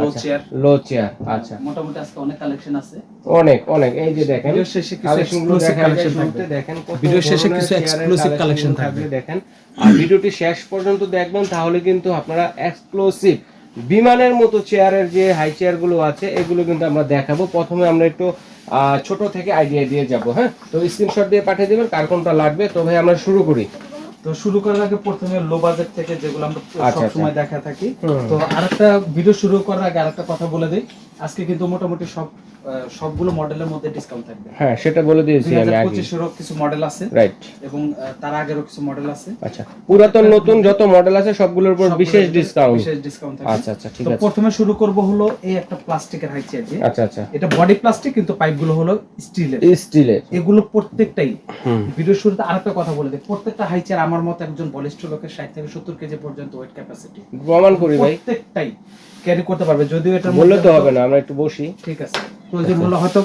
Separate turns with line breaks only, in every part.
লো chair
low chair আচ্ছা।
মোটামুটি আজকে অনেক কালেকশন আছে।
অনেক অনেক এই যে দেখেন
ভিডিও শেষে কিছু
কালেকশনগুলো
exclusive
দেখাই
collection
শুরুতে
থাকবে।
দেখেন
ভিডিও শেষে কিছু
চেয়ারের
exclusive
collection
collection
গুলো
থাকবে।
দেখেন। আর ভিডিওটি শেষ পর্যন্ত দেখবেন তাহলে কিন্তু আপনারা এক্সক্লুসিভ বিমানের মতো চেয়ারের যে হাই চেয়ারগুলো আছে এগুলো কিন্তু আমরা দেখাবো। প্রথমে আমরা একটু ছোট থেকে আইডিয়া দিয়ে যাব হ্যাঁ? তো স্ক্রিনশট দিয়ে পাঠিয়ে দেবেন কার কোনটা লাগবে? তো ভাই আমরা শুরু করি।
তো শুরু করার আগে প্রথমে লো বাজেট থেকে যেগুলো আমরা
সবসময়
সব সময় দেখা থাকি।
তো
তো আরেকটা ভিডিও শুরু করার আগে আরেকটা কথা বলে দেই। আজকে কিন্তু মোটামুটি সব সবগুলো মডেলের মধ্যে ডিসকাউন্ট থাকবে।
হ্যাঁ সেটা বলে দিয়েছি আমি আগে।
পঁচিশেরও কিছু মডেল আছে।
রাইট
এবং তার আগেরও কিছু মডেল আছে।
আচ্ছা পুরাতন নতুন যত মডেল আছে সবগুলোর উপর বিশেষ ডিসকাউন্ট
বিশেষ ডিসকাউন্ট থাকবে।
আচ্ছা আচ্ছা ঠিক আছে।
তো প্রথমে শুরু করব হলো এই একটা প্লাস্টিকের হাই চেয়ার দিয়ে।
আচ্ছা আচ্ছা।
এটা বডি প্লাস্টিক কিন্তু পাইপগুলো হলো স্টিলের
স্টিলের
এগুলো প্রত্যেকটাই ভিডিও শুরুতে আরেকটা কথা বলে দিই। প্রত্যেকটা হাই চেয়ার আমার মতো একজন বলিষ্ঠ লোকের ষাট থেকে সত্তর কেজি পর্যন্ত ওয়েট ক্যাপাসিটি
প্রমাণ করি ভাই।
প্রত্যেকটাই। ক্যারি করতে পারবে যদিও এটা
বললে তো হবে না আমরা একটু বসি।
ঠিক আছে। প্রয়োজন হলে হয়তো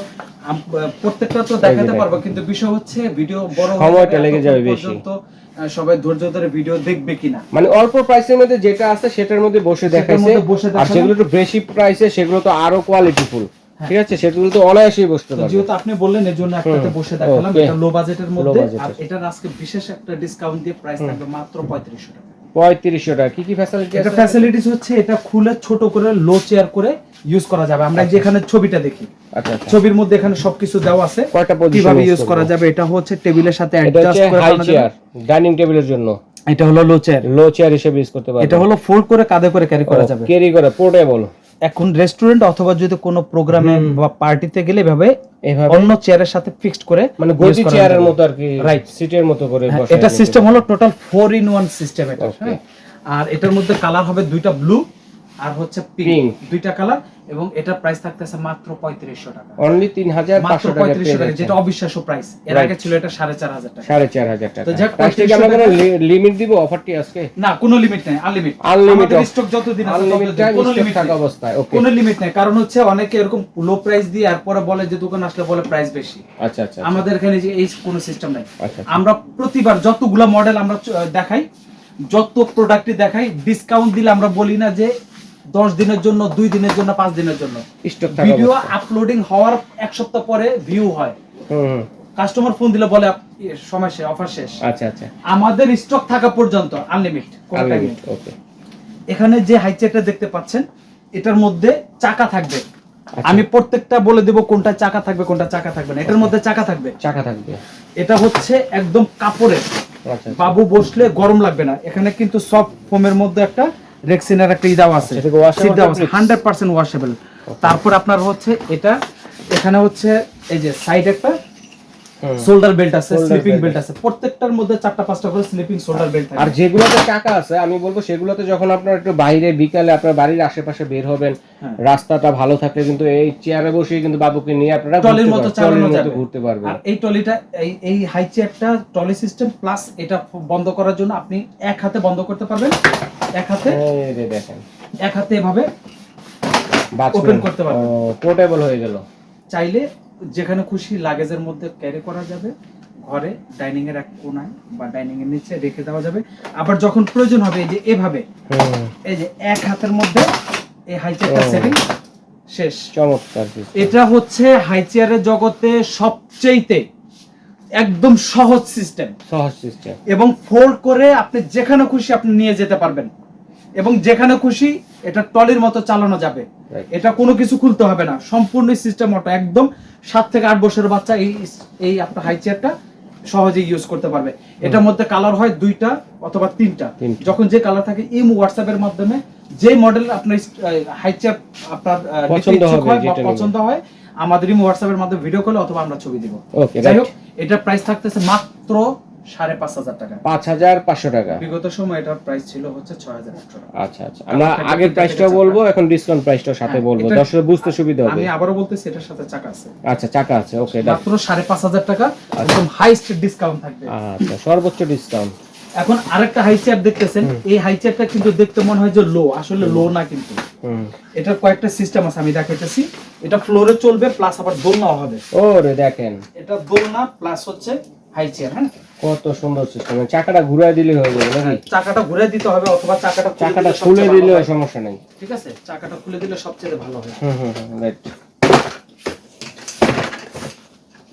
প্রত্যেকটা তো দেখাতে পারব কিন্তু বিষয় হচ্ছে ভিডিও বড়
সময়টা লেগে যাবে বেশি।
আহ, সবাই ধৈর্য ধরে ভিডিও দেখবে কিনা।
মানে অল্প প্রাইসের মধ্যে যেটা আছে সেটার মধ্যে বসে দেখাইছে। আর। সেগুলো একটু বেশি প্রাইসে সেগুলো তো আরও কোয়ালিটিফুল ঠিক আছে? সেগুলো তো অনায়াসেই বসতে পারবে।
যেহেতু আপনি বললেন এর জন্য একটাতে বসে দেখালাম। এটা লো বাজেটের মধ্যে। আর এটার আজকে বিশেষ একটা ডিসকাউন্ট দিয়ে প্রাইস থাকবে মাত্র পঁয়ত্রিশশো টাকা।
পঁয়ত্রিশশো টাকা। কি কি ফ্যাসিলিটি
এটা
আছে?
ফ্যাসিলিটিস হচ্ছে এটা খুলে ছোট করে লো চেয়ার করে ইউজ করা যাবে। আমরা যেখানে ছবিটা দেখি।
আচ্ছা আচ্ছা
ছবির মধ্যে এখানে সবকিছু দেওয়া আছে। কীভাবে ইউজ করা যাবে? এটা হচ্ছে টেবিলের সাথে অ্যাডজাস্ট করে
চেয়ার ডাইনিং টেবিলের জন্য।
এটা হলো লো চেয়ার
লো চেয়ার হিসেবে ইউজ করতে পারবে
এটা হলো ফোল্ড করে কাঁধে করে ক্যারি করা যাবে।
ক্যারি করে পোর্টেবল
এখন রেস্টুরেন্ট অথবা যদি কোনো প্রোগ্রামে বা পার্টিতে গেলে এভাবে
এভাবে?
অন্য চেয়ারের সাথে ফিক্সড করে
মানে গদি চেয়ারের মতো আর কি
Right.
সিটের মতো করে
হ্যাঁ, এটা সিস্টেম হলো total four in one system এটা হ্যাঁ। আর এটার মধ্যে কালার হবে দুইটা ব্লু আর হচ্ছে পিঙ্ক দুইটা কালার এবং এটার প্রাইস থাকতেছে মাত্র পঁয়ত্রিশশো টাকা।
অনলি তিন হাজার
মাত্র পঁয়ত্রিশশো টাকা যেটা অবিশ্বাস্য প্রাইস এর আগে ছিল এটা সাড়ে চার হাজার টাকা।
সাড়ে চার হাজার টাকা। আমরা কোনো লিমিট দিব অফারটি আজকে?
না কোনো লিমিট নেই আনলিমিট
off-
স্টক যতদিন ততদিন কোনো লিমিট
থাকা অবস্থায় ওকে
কোনো লিমিট নেই কারণ হচ্ছে অনেকে এরকম লো প্রাইস দিয়ে আর পরে বলে যে দোকান আসলে বলে প্রাইস বেশি।
আচ্ছা আচ্ছা
আমাদের এখানে যে এই কোনো সিস্টেম নাই।
আচ্ছা
আমরা প্রতিবার যতগুলা মডেল আমরা দেখাই যত প্রোডাক্টই দেখাই ডিসকাউন্ট দিলে আমরা বলি না যে দশ দিনের জন্য দুই দিনের জন্য পাঁচ দিনের জন্য। ভিডিও। আপলোডিং হওয়ার এক সপ্তাহ পরে ভিউ হয়। কাস্টমার ফোন দিলে বলে সময় শেষ অফার শেষ।
আচ্ছা আচ্ছা।
আমাদের স্টক থাকা পর্যন্ত আনলিমিট এখানে যে হাইচেকটা দেখতে পাচ্ছেন এটার মধ্যে চাকা থাকবে।
আচ্ছা।
আমি প্রত্যেকটা বলে দেব কোনটা চাকা থাকবে কোনটা চাকা থাকবে না। এটার মধ্যে চাকা থাকবে।
চাকা থাকবে।
এটা হচ্ছে একদম কাপড়ের।
আচ্ছা আচ্ছা।
বাবু বসলে গরম লাগবে না। এখানে কিন্তু সফট ফোমের মধ্যে একটা রেক্সিনের একটা ইদাও আছে। দেওয়া আছে হান্ড্রেড পার্সেন্ট ওয়াশেবল তারপর আপনার হচ্ছে এটা এখানে হচ্ছে এই যে সাইড একটা। শোল্ডার বেল্ট আছে স্লিপিং বেল্ট আছে। প্রত্যেকটার মধ্যে চারটা পাঁচটা করে স্লিপিং শোল্ডার বেল্ট
আর যেগুলোতে চাকা আছে আমি বলব সেগুলোতে যখন আপনার একটু বাইরে বিকালে আপনার বাড়ির আশেপাশে বের হবেন
হ্যাঁ।
রাস্তাটা ভালো থাকলে কিন্তু এই চেয়ারে বসে কিন্তু বাবুকে নিয়ে আপনারা
টলির মতো চালানো যাবে।
ঘুরতে পারবেন।
আর এই টলিটা এই এই হাই চেয়ারটা টলি সিস্টেম প্লাস এটা বন্ধ করার জন্য আপনি এক হাতে বন্ধ করতে পারবেন। এক হাতে
এই যে দেখেন।
এক হাতে এভাবে Open করতে পারবেন।
পোর্টেবল হয়ে গেল।
চাইলে যেখানে খুশি লাগেজের মধ্যে ক্যারি করা যাবে ঘরে ডাইনিং এর এক কোনায় বা ডাইনিং এর নিচে রেখে দেওয়া যাবে। আবার যখন প্রয়োজন হবে এই যে এভাবে এই যে এক হাতের মধ্যে এই হাই চেয়ারটা। সেটিং শেষ।
চমৎকার
এটা হচ্ছে হাই চেয়ারের জগতে সবচেয়েতে একদম সহজ সিস্টেম
সহজ সিস্টেম
এবং ফোল্ড করে আপনি যেখানে খুশি আপনি নিয়ে যেতে পারবেন। এবং যেখানে খুশি এটা টলির মতো চালানো যাবে। এটা কোনো কিছু খুলতে হবে না। সম্পূর্ণ সিস্টেম অটো একদম সাত থেকে আট বছরের বাচ্চা এই এই আপনার হাই চেয়ারটা সহজে ইউজ করতে পারবে। এটার মধ্যে কালার হয় দুইটা অথবা তিনটা। যখন যে কালার থাকে ইমো হোয়াটসঅ্যাপের মাধ্যমে যে মডেল আপনার হাই চেয়ার আপনার
পছন্দ
হয় হয় আমাদের ইমো হোয়াটসঅ্যাপের মাধ্যমে ভিডিও কলে অথবা আমরা ছবি দিব। যাই হোক এটার প্রাইস থাকতেছে মাত্র সাড়ে পাঁচ হাজার টাকা।
পাঁচ হাজার পাঁচশো টাকা।
বিগত সময় এটার প্রাইস ছিল হচ্ছে ছয় হাজার আটশো টাকা।
আচ্ছা আচ্ছা। আমরা আগের প্রাইসটাও বলব এখন ডিসকাউন্ট প্রাইসটাও সাথে
হ্যাঁ,
বলব। দর্শক বুঝতে সুবিধা হবে।
আমি আবারও বলতেছি এটার সাথে চাকা আছে।
আচ্ছা চাকা আছে ওকে
মাত্র সাড়ে পাঁচ হাজার টাকা একদম হাইস্ট ডিসকাউন্ট থাকবে।
আচ্ছা সর্বোচ্চ ডিসকাউন্ট
এখন আরেকটা হাই চেয়ার দেখতেছেন। এই হাই চেয়ারটা কিন্তু দেখতে মনে হয় যে লো আসলে লো না কিন্তু। এটার কয়েকটা সিস্টেম আছে আমি দেখাইতেছি। এটা ফ্লোরে চলবে প্লাস আবার দোলনাও হবে।
ও রে দেখেন।
এটা দোলনা প্লাস হচ্ছে হাই চেয়ার হ্যাঁ?
কত সুন্দর সিস্টেম চাকাটা ঘুরাই দিলে হয়ে যাবে নাকি?
হ্যাঁ, চাকাটা ঘুরে দিতে হবে অথবা চাকাটা
চাকাটা
দিলে
খুলে
হয়।
সমস্যা নেই।
ঠিক আছে? চাকাটা খুলে দিলে সবচেয়ে ভালো হয়।
হুম হুম রাইট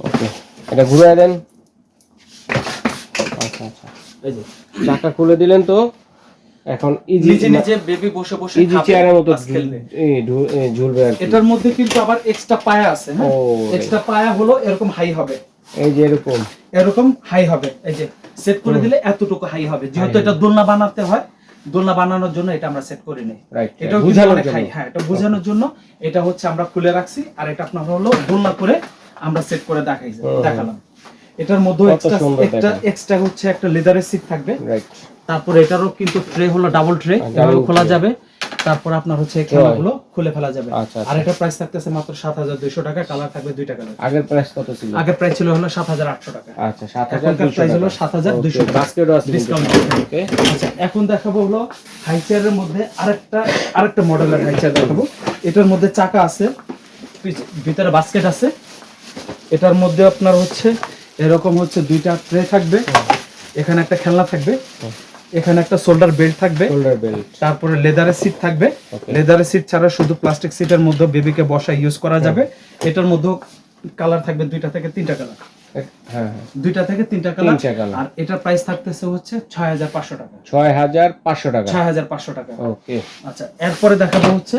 ওকে এটা ঘুরাই দেন। আচ্ছা আচ্ছা।
এই যে।
চাকা খুলে দিলেন তো এখন ইজি
নিজে নিজে বেবি বসে বসে
ইজি চেয়ারের মতো ঝুলবে আর
এটার মধ্যে কিন্তু আবার এক্সট্রা পায়া আছে হ্যাঁ? এক্সট্রা পায়া হলো এরকম হাই হবে।
এই যে এরকম।
এরকম হাই হবে। এই যে সেট করে দিলে এতটুকু হাই হবে। যেহেতু এটা দোলনা বানাতে হয় দোলনা বানানোর জন্য এটা আমরা সেট করে নেই। কিন্তু
বুঝানোর জন্য।
হ্যাঁ এটা বোঝানোর জন্য এটা হচ্ছে আমরা খুলে রাখছি আর এটা আপনার হলো দোলনা করে আমরা সেট করে দেখাই দেখালাম। এটার মধ্যে এক্সট্রা একটা এক্সট্রা হচ্ছে একটা লেদারের সিট থাকবে।
রাইট
তারপর এটারও কিন্তু ট্রে হলো ডাবল ট্রে এভাবে খোলা যাবে। তারপর আপনার হচ্ছে খেলাগুলো খুলে ফেলা যাবে। আর এটা প্রাইস থাকতেছে মাত্র সাত হাজার দুইশো টাকা কালার থাকবে দুইটা কালার
আগের প্রাইস কত ছিল?
আগের প্রাইস ছিল হলো সাত হাজার আটশো টাকা।
আচ্ছা সাত হাজার
প্রাইস হলো সাত হাজার দুইশো ডিসকাউন্ট
ওকে।
আচ্ছা এখন দেখাবো হলো হাই চেয়ারের মধ্যে আরেকটা আরেকটা মডেলের হাই চেয়ার দেখাবো। এটার মধ্যে চাকা আছে ভিতরে বাস্কেট আছে। এটার মধ্যে আপনার হচ্ছে এরকম হচ্ছে দুইটা ট্রে থাকবে। এখানে একটা খেলনা থাকবে। এখানে একটা শোল্ডার বেল্ট থাকবে।
শোল্ডার বেল্ট
তারপরে লেদারের সিট থাকবে। লেদারের সিট ছাড়া শুধু প্লাস্টিক সিটের মধ্যে বেবিকে বসা ইউজ করা যাবে। এটার মধ্যে কালার থাকবে দুইটা থেকে তিনটা কালার
হ্যাঁ হ্যাঁ।
দুইটা থেকে তিনটা কালার আর এটার প্রাইস থাকতেছে হচ্ছে ছয় হাজার পাঁচশো টাকা।
ছয় হাজার পাঁচশো টাকা।
ছয় হাজার পাঁচশো টাকা।
ওকে
আচ্ছা এরপরে দেখাবো হচ্ছে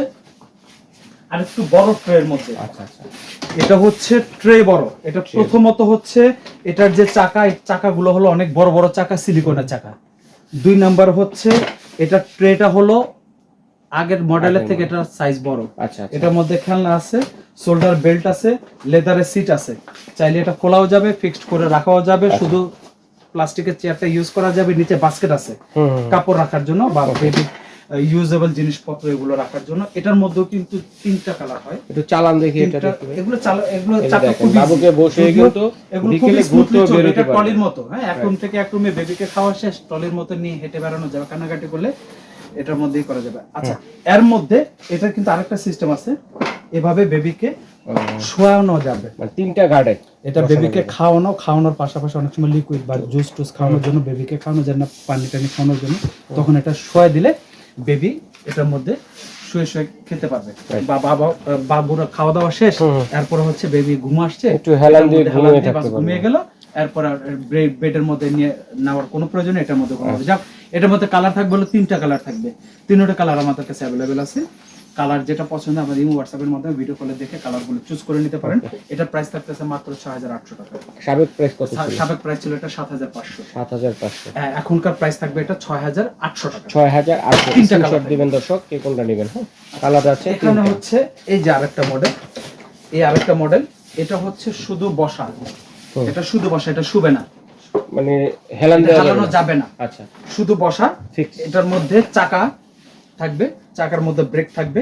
আর একটু বড় ট্রের মধ্যে।
আচ্ছা আচ্ছা।
এটা হচ্ছে ট্রে বড়। এটা প্রথমত হচ্ছে এটার যে চাকা চাকাগুলো হলো অনেক বড় বড় চাকা সিলিকনের চাকা। দুই নাম্বার হচ্ছে এটা ট্রেটা হলো আগের মডেলের থেকে এটা সাইজ বড়।
আচ্ছা আচ্ছা।
এটার মধ্যে খেলনা আছে শোল্ডার বেল্ট আছে লেদারের সিট আছে। চাইলে এটা খোলাও যাবে ফিক্সড করে রাখাও যাবে শুধু প্লাস্টিকের চেয়ারটা ইউজ করা যাবে নিচে বাস্কেট আছে। কাপড় রাখার জন্য বা বেবি ইউজেবল জিনিসপত্র এগুলো রাখার জন্য। এটার মধ্যেও কিন্তু তিনটা কালার হয়।
একটু চালান দেখি এটা
এগুলো চালা এগুলো চাকা
দেখেন,
খুব
বাবুকে বসে কিন্তু
এগুলো
বিকেলে
খুবই স্মুথলি
বেরোতে
এটা। ট্রলির মতো। হ্যাঁ এক রুম থেকে এক রুমে বেবিকে খাওয়া শেষ ট্রলির মতো নিয়ে হেঁটে বেড়ানো যাবে কান্নাকাটি করলে এটার মধ্যেই করা যাবে। আচ্ছা এর মধ্যে এটার কিন্তু আরেকটা সিস্টেম আছে। এভাবে বেবিকে শোয়ানো যাবে।
মানে তিনটা গার্ডে
এটা বেবিকে খাওয়ানো খাওয়ানোর পাশাপাশি অনেক সময় লিকুইড বা জুস টুস খাওয়ানোর জন্য বেবিকে খাওয়ানো যায় না পানি টানি খাওয়ানোর জন্য তখন এটা শোয়া দিলে বেবি এটার মধ্যে শুয়ে শুয়ে খেতে পারবে। বা বাবা বাবুরা খাওয়া দাওয়া শেষ। এরপরে হচ্ছে বেবি ঘুম আসছে
একটু হেলান দিয়ে ঘুমিয়ে থাকতে
ঘুমিয়ে গেল এরপর আর বেডের মধ্যে নিয়ে নেওয়ার কোনো প্রয়োজন এটার মধ্যে কোনো যাক এটার মধ্যে কালার থাকবে হলো তিনটা কালার থাকবে। তিনটা কালার আমাদের কাছে অ্যাভেলেবেল আছে। কালার যেটা পছন্দ আমাদের ইমো হোয়াটসঅ্যাপের মাধ্যমে ভিডিও কলে দেখে কালারগুলো চুজ করে নিতে পারেন। এটার প্রাইস থাকতেছে মাত্র ছয় হাজার আটশো টাকা।
সাবেক প্রাইস কত ছিল?
সাবেক প্রাইস ছিল এটা সাত হাজার পাঁচশো।
সাত হাজার পাঁচশো।
এখনকার প্রাইস থাকবে এটা ছয় হাজার আটশো টাকা।
ছয় হাজার আটশো।
তিনটা
স্ক্রিনশট
colour
দিবেন দর্শক কে কোনটা নেবেন হ্যাঁ? কালার আছে
এখানে হচ্ছে এই যে আরেকটা মডেল এই আরেকটা মডেল এটা হচ্ছে শুধু বসা। এটা শুধু বসা এটা শুবে না।
মানে হেলান দেওয়া যাবে না।
যাবে না।
আচ্ছা।
শুধু বসা
ঠিক
এটার মধ্যে চাকা থাকবে চাকার মধ্যে ব্রেক থাকবে।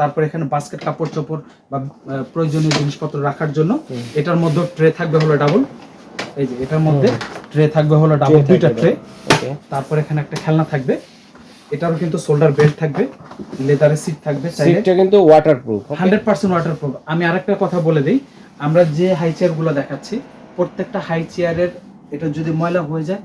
তারপর এখানে বাস্কেট কাপড় চোপড় বা প্রয়োজনীয় জিনিসপত্র রাখার জন্য এটার মধ্যে ট্রে থাকবে হলো ডাবল এই যে এটার মধ্যে ট্রে থাকবে হলো ডাবল দুইটা ট্রে তারপর এখানে একটা খেলনা থাকবে। এটারও কিন্তু শোল্ডার বেল্ট থাকবে লেদারের সিট থাকবে
সিটটা কিন্তু waterproof
hundred percent water proof আমি আরেকটা কথা বলে দিই আমরা যে হাই চেয়ারগুলো দেখাচ্ছি প্রত্যেকটা হাই চেয়ারের এটা যদি ময়লা হয়ে যায়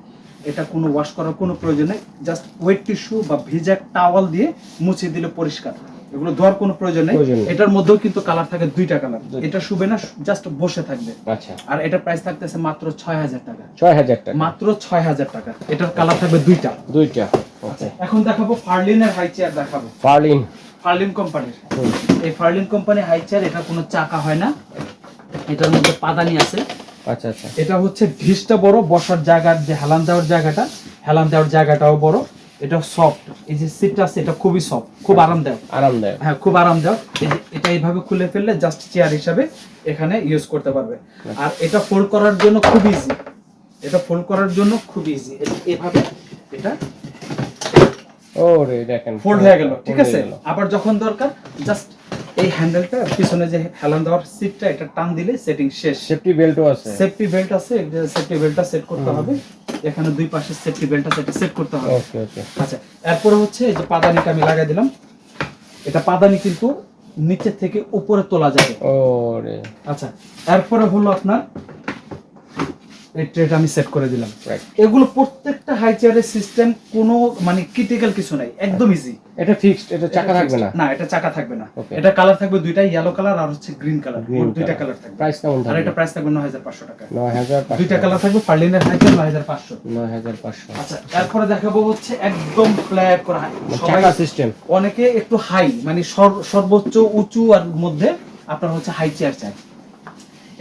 এটা কোনো ওয়াশ করার কোনো প্রয়োজন নেই। জাস্ট ওয়েট টিস্যু বা ভিজা টাওয়াল দিয়ে মুছে দিলে পরিষ্কার। এগুলো ধোয়ার কোনো প্রয়োজন নেই। এটার মধ্যেও কিন্তু কালার থাকে দুইটা কালার এটা শুবে না জাস্ট বসে থাকবে।
আচ্ছা।
আর এটা প্রাইস থাকতেছে মাত্র ছয় হাজার টাকা।
ছয় হাজার টাকা।
মাত্র ছয় হাজার টাকা। এটার কালার থাকবে দুইটা।
দুইটা।
আচ্ছা এখন দেখাবো ফার্লিনের হাই চেয়ার দেখাবো।
ফার্লিন।
ফার্লিন কোম্পানির। এই ফার্লিন কোম্পানি হাই চেয়ার এটা কোনো চাকা হয় না। এটার মধ্যে পাদানি আছে।
আচ্ছা আচ্ছা।
এটা হচ্ছে ঢিসটা বড় বসার জায়গার যে হেলান দেওয়ার জায়গাটা হেলান দেওয়ার জায়গাটাও বড়। এটা সফট। এই যে সিটটা আছে এটা খুবই সফট খুব আরামদায়ক।
আরামদায়ক।
হ্যাঁ খুব আরামদায়ক। এটা এইভাবে খুলে ফেললে জাস্ট চেয়ার হিসাবে এখানে ইউজ করতে পারবে। আর এটা ফোল্ড করার জন্য খুব ইজি এটা ফোল্ড করার জন্য খুব ইজি এভাবে এটা
ও রে দেখেন।
ফোল্ড হয়ে গেল ঠিক আছে? আবার যখন দরকার জাস্ট এই হ্যান্ডেলটা পিছনে যে হেলান দেওয়ার সিটটা এটা টান দিলে সেটিং শেষ।
সেফটি বেল্টও আছে।
সেফটি বেল্ট আছে সেফটি বেল্টটা সেট করতে হবে। এখানে দুই পাশে সেফটি বেল্টটা সেটা সেট করতে হবে।
ওকে ওকে
আচ্ছা এরপর হচ্ছে এই যে পাদানিটা আমি লাগাই দিলাম। এটা পাদানি কিন্তু নিচে থেকে উপরে তোলা যাবে।
ওরে।
আচ্ছা এরপরে হলো আপনার এই ট্রেটা আমি সেট করে দিলাম। এগুলো প্রত্যেকটা হাই চেয়ারের সিস্টেম কোনো মানে ক্রিটিক্যাল কিছু নাই। একদম ইজি
এটা ফিক্সড এটা চাকা থাকবে না?
না এটা চাকা থাকবে না। এটা কালার থাকবে দুইটা ইয়েলো কালার আর হচ্ছে গ্রিন কালার দুইটা কালার থাকবে।
প্রাইস কেমন
আর
থাকবে?
এটা প্রাইস থাকবে নয় হাজার পাঁচশো টাকা।
নয় হাজার
দুইটা কালার থাকবে ফার্লিনের হাই চেয়ার নয় হাজার পাঁচশো।
নয় হাজার পাঁচশো।
আচ্ছা এরপরে দেখাবো হচ্ছে একদম ফ্ল্যাট করা high।
চাকা সিস্টেম
অনেকে একটু হাই মানে সর- সর্বোচ্চ উঁচু আর মধ্যে আপনার হচ্ছে হাই চেয়ার চাই।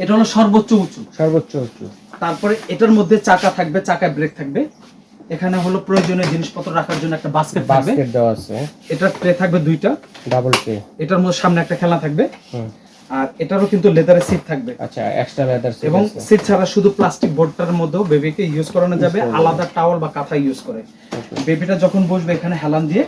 এটা হলো সর্বোচ্চ উঁচু।
সর্বোচ্চ উঁচু।
তারপরে এটার মধ্যে চাকা থাকবে চাকায় ব্রেক থাকবে। এখানে হলো প্রয়োজনীয় জিনিসপত্র রাখার জন্য একটা বাস্কেট থাকবে।
বাস্কেট দেওয়া আছে।
এটার ট্রে থাকবে দুইটা।
ডাবল ট্রে
এটার মধ্যে সামনে একটা খেলা থাকবে। আর এটারও কিন্তু লেদারের সিট থাকবে।
আচ্ছা এক্সট্রা লেদার সিট
এবং সিট ছাড়া শুধু প্লাস্টিক বোর্ডটার মধ্যেও বেবিকে ইউজ করানো যাবে। আলাদা টাওয়াল বা কাঁথা ইউজ করে। বেবিটা যখন বসবে এখানে হেলান দিয়ে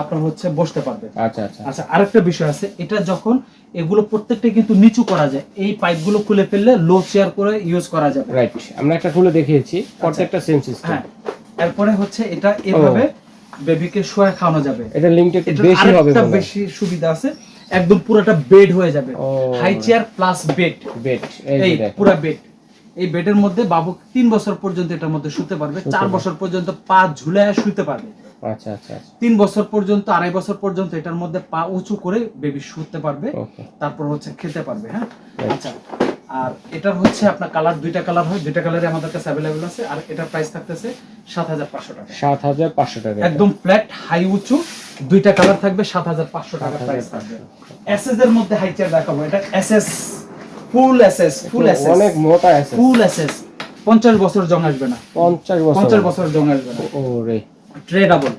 আপনার হচ্ছে বসতে পারবে
আচ্ছা আচ্ছা।
আচ্ছা আরেকটা বিষয় আছে এটা যখন এগুলো প্রত্যেকটা কিন্তু নিচু করা যায় এই পাইপগুলো খুলে ফেললে লো চেয়ার করে ইউজ করা যাবে।
রাইট আমরা একটা খুলে দেখিয়েছি প্রত্যেকটা সেম সিস্টেম
হ্যাঁ এরপরে হচ্ছে এটা এভাবে বেবিকে শোয়া খাওয়ানো যাবে।
এটা লিঙ্কটা একটু বেশি হবে
বেশি সুবিধা আছে একদম পুরোটা বেড হয়ে যাবে। High chair plus bed
bed
এই পুরো বেড এই বেডের মধ্যে বাবু তিন বছর পর্যন্ত এটার মধ্যে শুতে পারবে চার বছর পর্যন্ত পা ঝুলায় শুতে পারবে।
আচ্ছা আচ্ছা আচ্ছা।
তিন বছর পর্যন্ত আড়াই বছর পর্যন্ত এটার মধ্যে পা উঁচু করে বেবি শুতে পারবে তারপর হচ্ছে খেতে পারবে হ্যাঁ? আচ্ছা আর এটার হচ্ছে আপনার কালার দুইটা কালার হয় দুইটা কালারে আমাদের কাছে অ্যাভেলেবেল আছে আর এটার প্রাইস থাকতেছে সাত হাজার পাঁচশো টাকা।
সাত হাজার পাঁচশো টাকা।
একদম ফ্ল্যাট হাই উঁচু দুইটা কালার থাকবে সাত হাজার পাঁচশো টাকা প্রাইস থাকবে। এসএস এর মধ্যে হাই চেয়ার দেখাবো এটা SS full SS full SS
অনেক মোটা আছে
ফুল এসএস পঞ্চাশ বছর জং আসবে না।
পঞ্চাশ বছর।
পঞ্চাশ বছর জং আসবে না।
ও রে।
Tray double.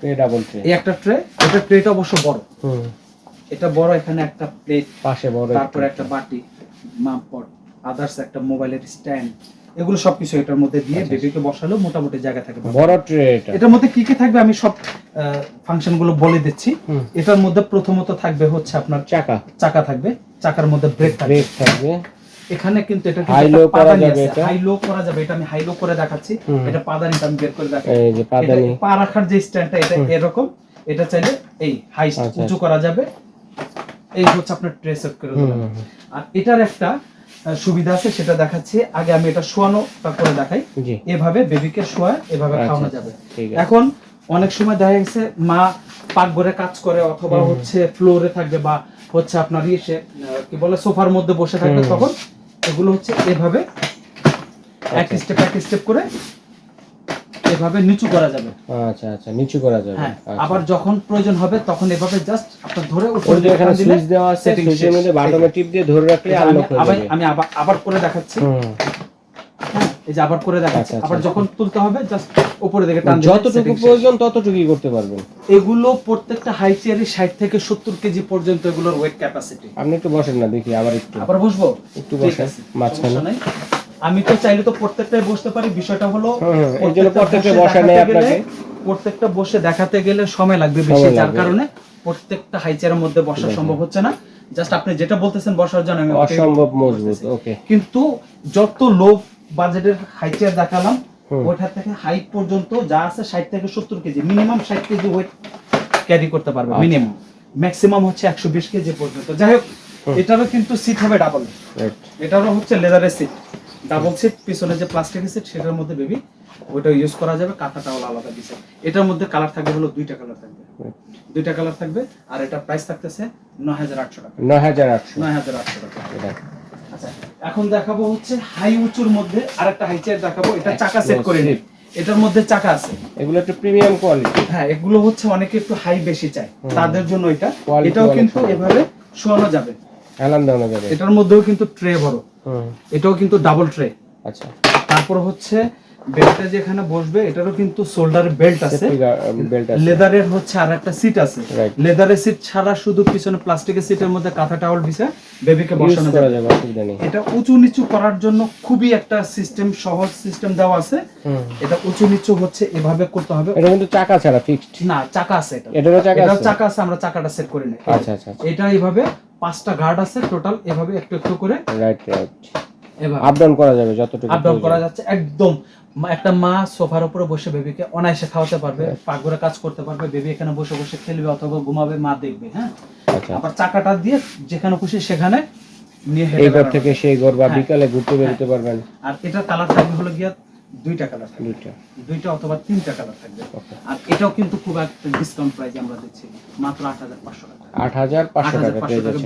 Tray double tray.
এই একটা ট্রে এটা ট্রেটা অবশ্য বড়।
হুম।
এটা বড় এখানে একটা প্লেট
পাশে বড়
তারপরে একটা বাটি আদার্স একটা মোবাইলের স্ট্যান্ড এগুলো সবকিছু এটার মধ্যে দিয়ে বেবিকে বসালেও মোটামুটি জায়গা থাকবে
বড় ট্রে এটা।
এটার মধ্যে কি কি থাকবে আমি সব ফাংশনগুলো বলে দিচ্ছি। এটার মধ্যে প্রথমত থাকবে হচ্ছে আপনার
চাকা।
চাকা থাকবে। চাকার মধ্যে ব্রেক থাকবে।
ব্রেক থাকবে।
এখানে কিন্তু এটা
High low করা যাবে এটা?
হাই লো করা যাবে এটা আমি হাই লো করে দেখাচ্ছি। এটা পাদানিটা আমি বের করে দেখাচ্ছি।
এই যে পাদানি।
পা রাখার যে স্ট্যান্ডটা এটা এরকম। এটা চাইলে এই হাই
আচ্ছা,
উঁচু করা যাবে। এই হচ্ছে আপনার ট্রে সেট করে
হুম।
আর এটার একটা সুবিধা আছে সেটা দেখাচ্ছি। আগে আমি এটা শোয়ানোটা করে দেখাই। এভাবে বেবিকে শোয়া এভাবে
আচ্ছা,
খাওয়ানো
আচ্ছা,
যাবে এখন অনেক সময় দেখা গেছে মা পাকঘরে কাজ করে অথবা হচ্ছে ফ্লোরে থাকবে বা হচ্ছে আপনার আহ, কি বলে সোফার মধ্যে বসে থাকবে তখন এগুলো হচ্ছে এভাবে এক। স্টেপ এক স্টেপ করে এভাবে নিচু করা যাবে
আচ্ছা আচ্ছা নিচু করা যাবে
হ্যাঁ
আচ্ছা।
আবার যখন প্রয়োজন হবে তখন এভাবে জাস্ট আপনার ধরে উপরে
এখানে সুইচ দেওয়া আছে সুইচের। মধ্যে বাটনে টিপ দিয়ে ধরে রাখলে আনলক হয়ে যাবে
আমি আবার আবার করে দেখাচ্ছি এই যে আবার করে দেখাচ্ছি।
আচ্ছা, আচ্ছা,
আবার
আচ্ছা।
যখন তুলতে হবে জাস্ট উপরে দিকে টান
যতটুকু প্রয়োজন ততটুকুই করতে পারবেন।
এগুলো প্রত্যেকটা হাই চেয়ারে ষাট থেকে সত্তর কেজি পর্যন্ত এগুলোর ওয়েট ক্যাপাসিটি
আপনি একটু বসেন না দেখি আবার একটু।
আবার বসবো?
একটু বসেন, মাঝখানে।
আমি তো চাইলে তো প্রত্যেকটাই বসতে পারি বিষয়টা হলো
হুম, হুম, এই জন্য প্রত্যেকটা
বসে
নেই
দেখাতে গেলে-
আপনাকে।
প্রত্যেকটা বসে দেখাতে গেলে সময় লাগবে বেশি যার কারণে প্রত্যেকটা হাই চেয়ারের মধ্যে বসা সম্ভব হচ্ছে না। জাস্ট আপনি যেটা বলতেছেন বসার জন্য আমি
অসম্ভব মজবুত ওকে
কিন্তু যত লো বাজেটের হাই চেয়ার দেখালাম। ওইটা থেকে হাই পর্যন্ত যা আছে ষাট থেকে সত্তর কেজি মিনিমাম ষাট কেজি ওয়েট ক্যারি করতে পারবে
আচ্ছা।
মিনিমাম ম্যাক্সিমাম হচ্ছে একশো বিশ কেজি পর্যন্ত। যাই হোক এটারও কিন্তু সিট হবে ডাবল এটারও হচ্ছে লেদারের সিট ডাবল সিট পিছনে যে প্লাস্টিকের সিট সেটার মধ্যে বেবি ওইটা ইউজ করা যাবে কাঁথা টাওয়াল আলাদা দিছে। এটার মধ্যে কালার থাকবে হলো দুইটা কালার থাকবে। দুইটা কালার থাকবে আর এটা প্রাইস থাকতেছে নয় হাজার আটশো টাকা।
নয় হাজার আটশো।
নয় হাজার আটশো টাকা। আচ্ছা এখন দেখাবো হচ্ছে হাই উঁচুর মধ্যে আরেকটা হাই চেয়ার দেখাবো। এটা চাকা সেট করে নিন এটার মধ্যে চাকা আছে।
এগুলো একটু প্রিমিয়াম কোয়ালিটি
হ্যাঁ এগুলো হচ্ছে অনেকে একটু হাই বেশি চায়। তাদের জন্য এটা। এটাও কিন্তু এভাবে শোয়ানো যাবে।
হেলান দেওয়া যাবে।
এটার মধ্যেও কিন্তু ট্রে বড়।
হুম।
এটাও কিন্তু ডাবল ট্রে
আচ্ছা।
তারপর হচ্ছে বেল্টটা যেখানে বসবে এটারও কিন্তু শোল্ডার বেল্ট আছে।
বেল্ট আছে।
লেদারের হচ্ছে আর একটা সিট আছে লেদারের সিট ছাড়া শুধু পিছনে প্লাস্টিকের সিটের মধ্যে কাঁথা টাওয়াল বিছে বেবিকে বসানো যাবে। এটা উঁচু নিচু করার জন্য খুবই একটা সিস্টেম সহজ সিস্টেম দেওয়া আছে। এটা উঁচু নিচু হচ্ছে এভাবে করতে হবে।
এটা কিন্তু চাকা ছাড়া ফিক্সড
না চাকা আছে এটা।
এটারও চাকা আছে?
চাকা আছে আমরা চাকাটা সেট করে নিই।
আচ্ছা আচ্ছা
এটা এইভাবে পাঁচটা গার্ড আছে টোটাল এভাবে একটু একটু করে
রাইট রাইট
এভাবে।
আপ ডাউন করা যাবে যতটুকু
আপ ডাউন করা যাচ্ছে একদম। একটা মা সোফার উপরে বসে বেবিকে অনায়াসে খাওয়াতে পারবে পাকঘরে কাজ করতে পারবে বেবি এখানে বসে বসে খেলবে অথবা ঘুমাবে মা দেখবে হ্যাঁ?
আচ্ছা।
আবার চাকাটা দিয়ে যেখানে খুশি সেখানে নিয়ে
এই ঘর থেকে সেই ঘর বা
হ্যাঁ।
বিকালে ঘুরতে বেরোতে পারবেন।
আর এটা কালার থাকবে হলো গিয়া দুইটা কালার থাকবে।
দুইটা।
দুইটা অথবা তিনটা কালার থাকবে। আর এটাও কিন্তু খুব একটা ডিসকাউন্ট প্রাইস আমরা দিচ্ছি মাত্র আট হাজার পাঁচশো টাকা।
আট হাজার পাঁচশো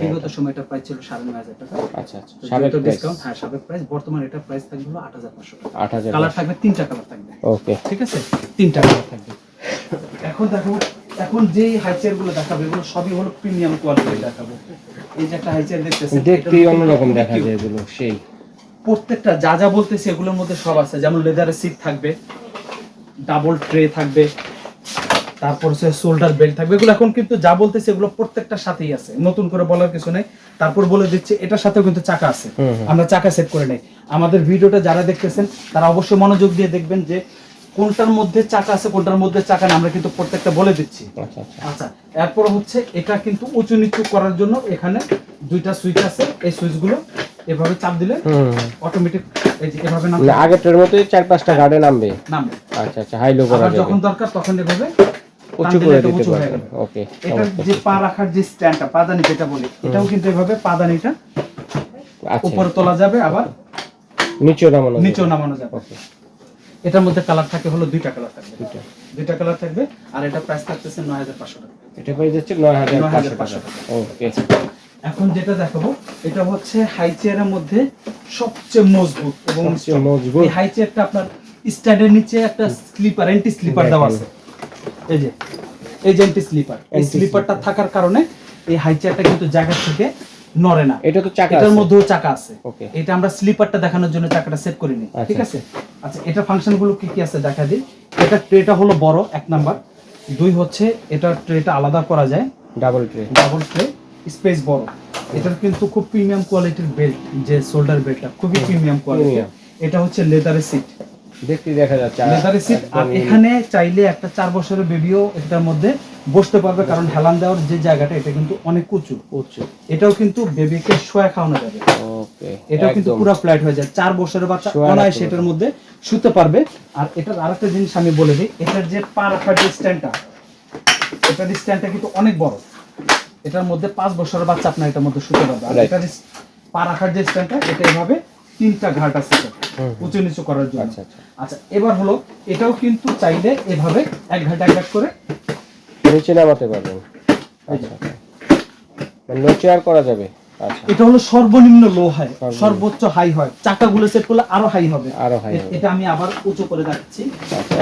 বিগত প্রাইস ছিল সাড়ে নয় হাজার টাকা।
আচ্ছা আচ্ছা। সাবেক
ডিসকাউন্ট হ্যাঁ সাবেক প্রাইস বর্তমানে এটা প্রাইস থাকবে হলো আট হাজার পাঁচশো টাকা।
আট হাজার
কালার থাকবে তিনটা কালার থাকবে।
ওকে
ঠিক আছে? তিনটা কালার থাকবে। এখন দেখো এখন যে হাই চেয়ারগুলো দেখাবো এগুলো সবই হলো প্রিমিয়াম কোয়ালিটি দেখাবো। এই যে একটা হাই চেয়ার দেখতেছেন
দেখতেই অন্যরকম দেখা যায় এগুলো সেই।
প্রত্যেকটা যা যা বলতেছি এগুলোর মধ্যে সব আছে। যেমন লেদারের সিট থাকবে ডাবল ট্রে থাকবে তারপর হচ্ছে শোল্ডার বেল্ট থাকবে। এগুলো এখন কিন্তু যা বলতেছে এগুলো প্রত্যেকটার সাথেই আছে। নতুন করে বলার কিছু নেই। তারপর বলে দিচ্ছে এটার সাথেও কিন্তু চাকা আছে। আমরা চাকা সেট করে নেই। আমাদের ভিডিওটা যারা দেখতেছেন তারা অবশ্যই মনোযোগ দিয়ে দেখবেন যে কোনটার মধ্যে চাকা আছে কোনটার মধ্যে চাকা না আমরা কিন্তু প্রত্যেকটা বলে দিচ্ছি।
আচ্ছা আচ্ছা।
আচ্ছা এরপর হচ্ছে এটা কিন্তু উঁচু নিচু করার জন্য এখানে দুইটা সুইচ আছে এই সুইচগুলো এভাবে চাপ দিলে অটোমেটিক এভাবে নাম
মানে আগেরটার মতোই চার পাঁচটা গার্ডে নামবে?
নামবে।
আচ্ছা আচ্ছা হাই লো করা যাবে
যখন দরকার তখন এভাবে
উঁচু করে দিতে
হয়ে গেল।
ওকে
এটার যে পা রাখার যে স্ট্যান্ডটা পাদানি যেটা বলি এটাও কিন্তু এভাবে পাদানিটা
আচ্ছা।
উপরে তোলা যাবে আবার
নিচেও নামানো।
নিচেও নামানো যাবে।
ওকে
এটার মধ্যে কালার থাকে হলো দুইটা কালার থাকবে।
দুইটা।
দুইটা কালার থাকবে আর এটা প্রাইস থাকতেছে নয় হাজার পাঁচশো টাকা।
এটা পেয়ে যাচ্ছে নয় হাজার পাঁচশো
9,500
টাকা। ওকে
এখন যেটা দেখাবো এটা হচ্ছে হাই চেয়ারের মধ্যে সবচেয়ে মজবুত এবং
সবচেয়ে মজবুত।
এই হাই চেয়ারটা আপনার স্ট্যান্ডের নিচে একটা স্লিপার এন্টি স্লিপার দেওয়া আছে। এই যে এই যে এন্টি স্লিপার এই স্লিপারটা থাকার কারণে এই হাই চেয়ারটা কিন্তু জায়গা থেকে নড়ে না।
এটা তো চাকা
এটার মধ্যেও চাকা আছে। এটা আমরা স্লিপারটা দেখানোর জন্য চাকাটা সেট করিনি
আচ্ছা।
ঠিক আছে? আচ্ছা এটা কি কি আছে দেখা দিই। এটা ট্রেটা হলো বড় এক নাম্বার। দুই হচ্ছে এটা ট্রেটা আলাদা করা যায়।
Double tray
double tray space বড়। এটার কিন্তু খুব প্রিমিয়াম কোয়ালিটির বেল্ট যে শোল্ডার বেল্টটা খুবই প্রিমিয়াম কোয়ালিটি এটা হচ্ছে লেদারের সিট
দেখতে দেখা যাচ্ছে। আর
সিট আর এখানে চাইলে একটা চার বছরের বেবিও এটার মধ্যে বসতে পারবে কারণ হেলান দেওয়ার যে জায়গাটা এটা কিন্তু অনেক উঁচু।
উঁচু।
এটাও কিন্তু বেবিকে শোয়া খাওয়ানো যাবে।
ওকে
এটা কিন্তু পুরো ফ্ল্যাট হয়ে যায়। চার বছরের বাচ্চা
শোয়া
অনায় সেটার মধ্যে শুতে পারবে। আর এটার আরেকটা জিনিস আমি বলে দিই এটার যে পা রাখার যে স্ট্যান্ডটা এটার স্ট্যান্ডটা কিন্তু অনেক বড়। এটার মধ্যে পাঁচ বছরের বাচ্চা আপনার এটার মধ্যে শুতে পারবে। আর. এটার পা রাখার যে স্ট্যান্ডটা এটা এভাবে তিনটা ঘাট আছে উঁচু নিচু করার জন্য।
আচ্ছা আচ্ছা।
আচ্ছা এবার হলো এটাও কিন্তু চাইলে এভাবে এক ঘাট এক ঘাট করে
নিচে নামাতে পারবেন। আচ্ছা মানে করা যাবে।
এটা হলো সর্বনিম্ন লো হয়
সর্বনিম্ন।
সর্বোচ্চ হাই হয়। চাকাগুলো সেট করলে আরও হাই হবে। আরও
হবে।
এটা আমি আবার উঁচু করে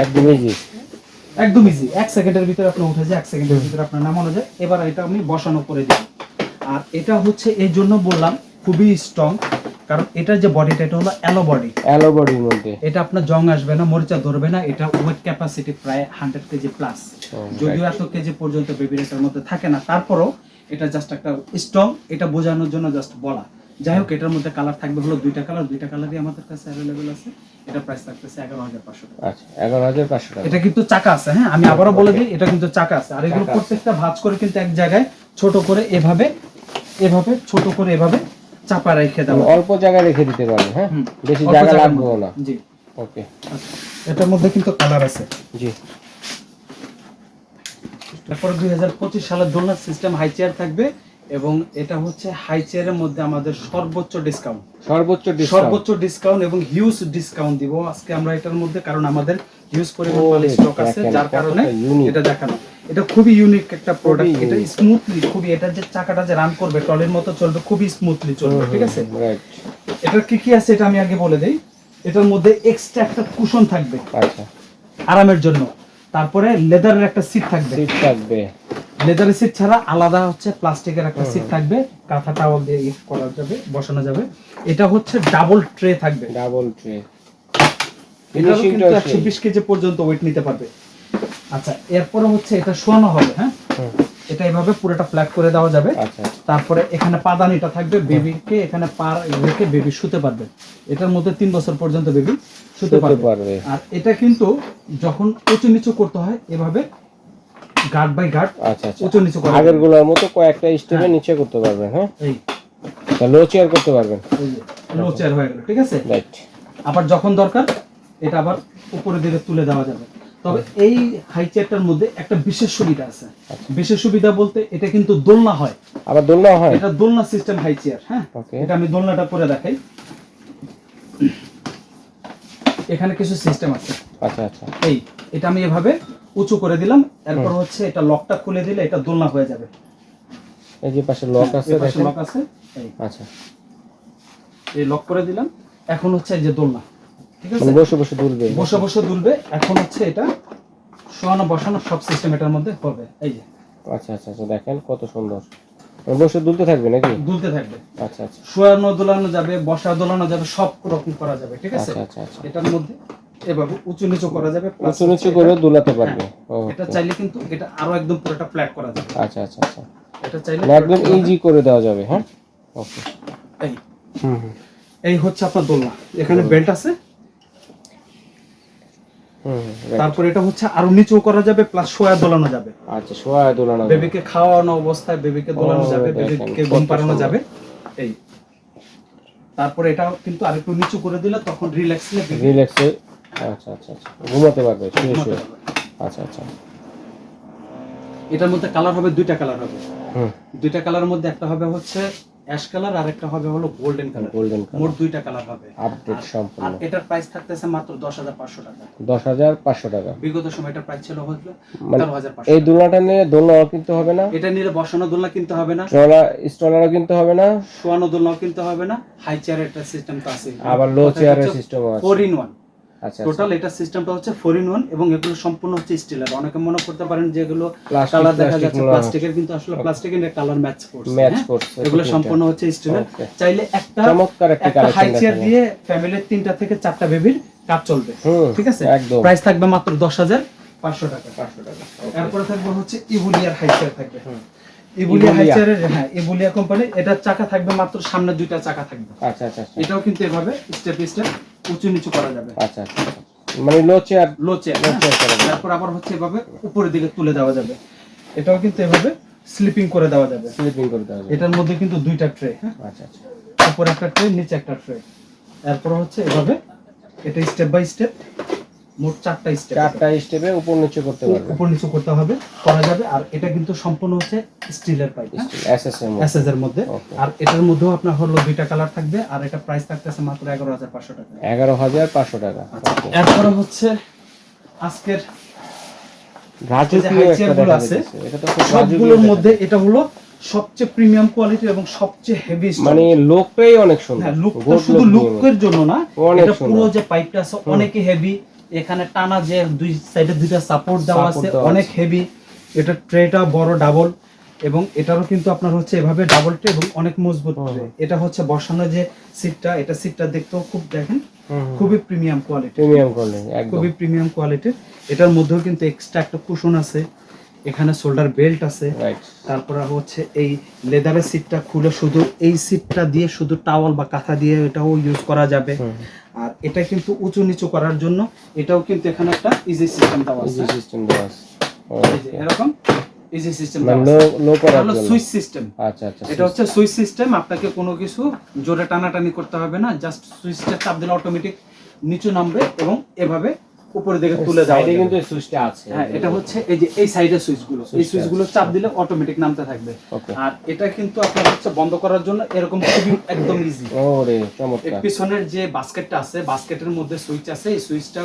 একদম ইজি
একদম ইজি এক সেকেন্ডের ভিতরে আপনার উঠে যায় এক সেকেন্ডের ভিতরে আপনার নামানো যায়। এবার এটা আমি বসানো করে দিই। আর এটা হচ্ছে এই জন্য বললাম খুবই স্ট্রং কারণ এটার যে বডিটা এটা হলো অ্যালো বডি
অ্যালো বডির মধ্যে।
এটা আপনার জং আসবে না মরিচা ধরবে না এটা ওয়েট ক্যাপাসিটি প্রায় হান্ড্রেড কেজি প্লাস যদিও এত কেজি পর্যন্ত বেবির এটার মধ্যে থাকে না তারপরও এটা জাস্ট একটা স্ট্রং এটা বোঝানোর জন্য জাস্ট বলা। যাই হোক এটার মধ্যে কালার থাকবে হলো দুইটা কালার দুইটা কালারই আমাদের কাছে অ্যাভেলেবেল আছে। এটা প্রাইস থাকতেছে এগারো হাজার পাঁচশো টাকা।
আচ্ছা এগারো হাজার পাঁচশো টাকা।
এটা কিন্তু চাকা আছে হ্যাঁ? আমি আবারও বলে দিই এটা কিন্তু চাকা আছে। আর এগুলো প্রত্যেকটা ভাঁজ করে কিন্তু এক জায়গায় ছোট করে এভাবে এভাবে ছোট করে এভাবে চাপা রেখে দেওয়া
অল্প জায়গায় রেখে দিতে পারবেন হ্যাঁ? বেশি জায়গা
মধ্যে।
না।
জি।
ওকে।
এটার মধ্যে কিন্তু কালার আছে।
জি।
তারপরে দুই হাজার পঁচিশ সালের দোলনার সিস্টেম হাই চেয়ার থাকবে এবং এটা হচ্ছে হাই চেয়ারের মধ্যে আমাদের সর্বোচ্চ ডিসকাউন্ট
সর্বোচ্চ ডিসকাউন্ট
সর্বোচ্চ ডিসকাউন্ট এবং হিউজ ডিসকাউন্ট দিব। আজকে আমরা এটার মধ্যে কারণ আমাদের হিউজ পরিমাণ স্টক আছে যার কারণে এটা দেখানো। এটা খুবই ইউনিক একটা প্রোডাক্ট এটা স্মুথলি খুবই এটা যে চাকাটা যে রান করবে ট্রলির মতো চলবে খুবই স্মুথলি চলবে ঠিক আছে?
রাইট
এটার কি কি আছে এটা আমি আগে বলে দেই। এটার মধ্যে এক্সট্রা একটা কুশন থাকবে।
আচ্ছা।
আরামের জন্য। তারপরে লেদারের একটা সিট থাকবে।
সিট থাকবে।
লেদারের সিট ছাড়া আলাদা হচ্ছে প্লাস্টিকের একটা সিট থাকবে। কাঁথা টাওয়াল দিয়ে ইয়ে করা যাবে বসানো যাবে। এটা হচ্ছে ডাবল ট্রে থাকবে।
ডাবল ট্রে
এটারও কিন্তু একশো বিশ কেজি পর্যন্ত ওয়েট নিতে পারবে। আচ্ছা এরপরে হচ্ছে এটা শোয়ানো হবে হ্যাঁ? এটা এভাবে পুরোটা ফ্ল্যাট করে দেওয়া যাবে।
আচ্ছা।
তারপরে এখানে পাদানিটা থাকবে বেবিকে এখানে পার রেখে বেবি শুতে পারবে। এটার মধ্যে তিন বছর পর্যন্ত বেবি শুতে পারবে। আর এটা কিন্তু যখন উঁচু নিচু করতে হয় এভাবে গার্ড বাই গার্ড
আচ্ছা আচ্ছা।
উঁচু নিচু করা
আগেরগুলোর মতো কয়েকটা স্টেপে নিচে করতে পারবেন হ্যাঁ? লো চেয়ার করতে পারবেন।
লো চেয়ার হয়ে গেল ঠিক আছে?
রাইট
আবার যখন দরকার এটা আবার উপরের দিকে তুলে দেওয়া যাবে। তবে এই হাই চেয়ারটার মধ্যে একটা বিশেষ সুবিধা আছে। বিশেষ সুবিধা বলতে এটা কিন্তু দোলনা হয়।
আবার দোলনা হয়?
এটা দোলনা সিস্টেম হাই চেয়ার হ্যাঁ?
ওকে
এটা আমি দোলনাটা করে দেখাই। এখানে কিছু সিস্টেম আছে।
আচ্ছা আচ্ছা।
এই এটা আমি এভাবে উঁচু করে দিলাম এরপর হচ্ছে এটা লকটা খুলে দিলে এটা দোলনা হয়ে যাবে।
এই যে পাশে লক আছে
পাশে লক আছে এই।
আচ্ছা।
এই লক করে দিলাম এখন হচ্ছে এই যে দোলনা। ঠিক আছে?
মানে বসে বসে দুলবে।
বসে বসে দুলবে। এখন হচ্ছে এটা শোয়ানো বসানো সব সিস্টেম এটার মধ্যে হবে। এই যে।
আচ্ছা আচ্ছা আচ্ছা দেখেন কত সুন্দর। মানে বসে দুলতে থাকবে নাকি?
দুলতে থাকবে।
আচ্ছা আচ্ছা।
শোয়ানো দোলানো যাবে বসা দোলানো যাবে সব রকম করা যাবে ঠিক আছে?
আচ্ছা আচ্ছা আচ্ছা।
এটার মধ্যে এভাবে উঁচু নিচু করা যাবে
উঁচু নিচু করে দুলাতে পারবে।
এটা চাইলে কিন্তু এটা আরও একদম পুরোটা ফ্ল্যাট করা যাবে।
আচ্ছা আচ্ছা আচ্ছা।
এটা চাইলে
মানে একদম ইজি করে দেওয়া যাবে হ্যাঁ? ওকে
এই।
হুম
এই হচ্ছে আপনার দোলনা। এখানে বেল্ট আছে. তারপর এটা হচ্ছে আরও নিচু করা যাবে প্লাস সোয়া দোলানো যাবে।
আচ্ছা শোয়া দোলানো যাবে।
বেবিকে খাওয়ানো অবস্থায় বেবিকে দোলানো যাবে বেবিকে ঘুম পাড়ানো যাবে। এই। তারপরে এটা কিন্তু আরেকটু নিচু করে দিলে তখন রিল্যাক্স
রিল্যাক্সে আচ্ছা আচ্ছা আচ্ছা। ঘুমাতে পারবে শুয়ে শুয়ে। আচ্ছা আচ্ছা।
এটার মধ্যে কালার হবে দুইটা কালার হবে।
হুম।
দুইটা কালারের মধ্যে একটা হবে হচ্ছে অ্যাশ কালার আর একটা হবে হলো গোল্ডেন কালার
গোল্ডেন কালার
মোট দুইটা কালার হবে।
আপডেট
আর এটার প্রাইস থাকতেছে মাত্র দশ হাজার পাঁচশো টাকা।
দশ হাজার পাঁচশো টাকা।
বিগত সময় এটার প্রাইস ছিল
মানে এই দোলনাটা নিয়ে দোলনা কিনতে হবে না?
এটা নিলে বসানো দোলনা কিনতে হবে না।
স্টলারও কিনতে হবে না?
শোয়ানো দোলনাও কিনতে হবে না। হাই চেয়ারের একটা সিস্টেম তো আছে।
আবার লো চেয়ারের সিস্টেম আছে।
ফোর ইন ওয়ান
আচ্ছা
টোটাল এটা সিস্টেমটা হচ্ছে ফোর ইন ওয়ান এবং এগুলো সম্পূর্ণ হচ্ছে স্টিলের অনেকে মনে করতে পারেন যে এগুলো কালার দেখা যাচ্ছে প্লাস্টিকের কিন্তু আসলে প্লাস্টিকের কালার ম্যাচ করছে
ম্যাচ? করছে
এগুলো সম্পূর্ণ হচ্ছে স্টিলের চাইলে একটা
চমৎকার একটা
একটা হাই
কালেকশন
চেয়ার দিয়ে ফ্যামিলির তিনটা থেকে চারটা বেবির কাজ চলবে ঠিক আছে?
একদম।
প্রাইস থাকবে মাত্র দশ হাজার পাঁচশো টাকা। পাঁচশো টাকা এরপরে থাকবে হচ্ছে ইভুলিয়ার হাই চেয়ার থাকবে। ইভুলিয়া হাই
ইভুলিয়া।
হ্যাঁ ইভুলিয়া কোম্পানি এটার চাকা থাকবে মাত্র সামনে দুইটা চাকা থাকবে।
আচ্ছা আচ্ছা আচ্ছা।
এটাও কিন্তু এভাবে স্টেপ স্টেপ উঁচু নিচু করা যাবে।
আচ্ছা আচ্ছা আচ্ছা। মানে লো চেয়ার
লো চেয়ার। তারপর আবার হচ্ছে এভাবে উপরের দিকে তুলে দেওয়া যাবে। এটাও কিন্তু এভাবে স্লিপিং করে দেওয়া যাবে।
স্লিপিং করে দেওয়া যাবে।
এটার মধ্যে কিন্তু দুইটা ট্রে হ্যাঁ।
আচ্ছা আচ্ছা।
উপরে একটা ট্রে নিচে একটা ট্রে এরপর হচ্ছে এভাবে এটা স্টেপ বাই স্টেপ মোট চারটা স্টেপ
চারটা স্টেপে উপর নিচে করতে পারবে।
উপর নিচু করতে হবে করা যাবে আর এটা কিন্তু সম্পূর্ণ হচ্ছে স্টিলের পাইপ
এসএস এর মধ্যে।
এসএস এর মধ্যে। আর এটার মধ্যেও আপনার হলো দুইটা কালার থাকবে আর এটা প্রাইস থাকতেছে মাত্র এগারো হাজার পাঁচশো টাকা।
এগারো হাজার পাঁচশো টাকা। Okay.
এরপরে হচ্ছে আজকের
রাজকীয় একটা
আছে,
এটা তো
সবগুলোর মধ্যে এটা হলো সবচেয়ে প্রিমিয়াম কোয়ালিটি এবং সবচেয়ে হেভি
মানে লোকটাই অনেক সুন্দর।
হ্যাঁ লুকটা শুধু
লোক
লুকের জন্য না এটা পুরো। যে পাইপটা আছে অনেক হেভি এখানে টানা যে দুই সাইডে দুইটা সাপোর্ট দেওয়া আছে অনেক হেভি এটা ট্রেটা বড় ডাবল এবং এটারও কিন্তু আপনার হচ্ছে এভাবে ডাবল ট্রে এবং অনেক মজবুত এটা হচ্ছে বসানো যে সিটটা এটা সিটটা দেখতেও খুব দেখেন। খুবই প্রিমিয়াম কোয়ালিটি
প্রিমিয়াম একদম।
খুবই প্রিমিয়াম কোয়ালিটির এটার মধ্যেও কিন্তু এক্সট্রা একটা কুশন আছে। এখানে শোল্ডার বেল্ট আছে।
রাইট
তারপরে হচ্ছে এই লেদারের সিটটা খুলে শুধু এই সিটটা দিয়ে শুধু টাওয়াল বা কাঁথা দিয়ে এটাও ইউজ করা যাবে। আর এটা কিন্তু উঁচু নিচু করার জন্য এটাও কিন্তু এখানে একটা ইজি সিস্টেম দেওয়া আছে।
ইজি সিস্টেম দেওয়া আছে।
এরকম ইজি সিস্টেম
লো লো
এটা
করার
হলো
জন্য।
সুইচ সিস্টেম
আচ্ছা আচ্ছা
এটা হচ্ছে সুইচ সিস্টেম আপনাকে কোনো কিছু জোরে টানাটানি করতে হবে না। জাস্ট সুইচটা চাপ দিলে অটোমেটিক নিচু নামবে এবং এভাবে দিকে তুলে
সাইডে কিন্তু সুইচটা আছে।
হ্যাঁ এটা হচ্ছে এই যে এই সাইডের সুইচগুলো। এই
Switch
সুইচগুলো চাপ দিলে অটোমেটিক নামতে থাকবে। আর এটা কিন্তু আপনার হচ্ছে বন্ধ করার জন্য এরকম খুবই একদম ইজি
ওরে চমৎকার।
পিছনের যে বাস্কেটটা আছে বাস্কেটের মধ্যে সুইচ আছে এই সুইচটা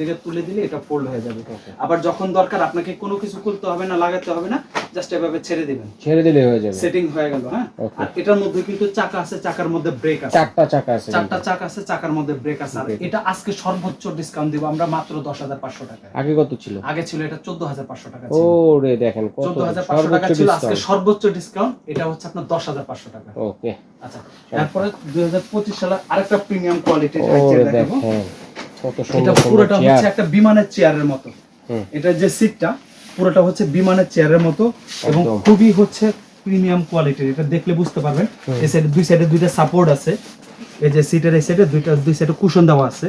দিকে তুলে দিলে এটা ফোল্ড হয়ে যাবে। আবার যখন দরকার আপনাকে কোনো কিছু খুলতে হবে না লাগাতে হবে না জাস্ট এভাবে ছেড়ে দিবেন।
ছেড়ে দিলে হয়ে যাবে।
সেটিং হয়ে গেল হ্যাঁ? আর এটার মধ্যে কিন্তু চাকা আছে চাকার মধ্যে ব্রেক আছে।
চারটা চাকা আছে
চারটা চাকা আছে চাকার মধ্যে ব্রেক আছে। আর এটা আজকে সর্বোচ্চ ডিসকাউন্ট দিব। আমরা মাত্র দশ হাজার পাঁচশো টাকা।
আগে কত ছিল?
আগে ছিল এটা চোদ্দ হাজার পাঁচশো টাকা ছিল।
ওরে দেখেন
চোদ্দ হাজার পাঁচশো টাকা ছিল। আজকে সর্বোচ্চ ডিসকাউন্ট এটা হচ্ছে আপনার দশ হাজার পাঁচশো টাকা।
ওকে।
আচ্ছা তারপরে দুই হাজার পঁচিশ সালে আরেকটা প্রিমিয়াম কোয়ালিটির দেখাবো। এটা পুরোটা হচ্ছে একটা বিমানের চেয়ারের মতো। এটা যে সিটটা পুরোটা হচ্ছে বিমানের চেয়ারের মতো এবং খুবই হচ্ছে প্রিমিয়াম কোয়ালিটির এটা দেখলে বুঝতে পারবেন। এই সাইডে দুই সাইডে দুইটা সাপোর্ট আছে। এই যে সিটের এই সাইডে দুইটা দুই সাইডে কুশন দেওয়া আছে।